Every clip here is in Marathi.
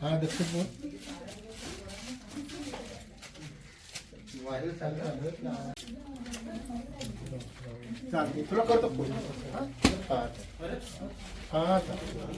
हा दक्ष बोल चालतं तुला करतो फोन हा? हा हा चालतं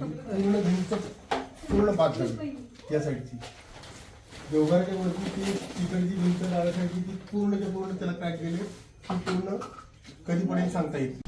पूर्ण भिंत पूर्ण बाद झाली या साईडची. देवघराच्या वरती ती तिकडची भिंत डाव्या साईडची ती पूर्णच्या पूर्ण त्याला पॅक गेले ती पूर्ण कधी पडेल सांगता येईल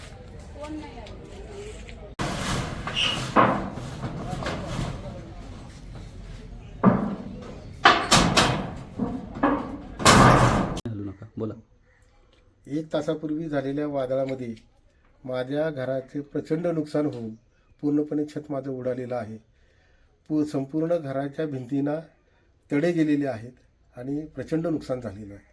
बोला. एक तासापूर्वी झालेल्या वादळामध्ये माझ्या घराचे प्रचंड नुकसान होऊन पूर्णपणे छत माझं उडालेलं आहे. पू संपूर्ण घराच्या भिंतींना तडे गेलेले आहेत आणि प्रचंड नुकसान झालेलं आहे.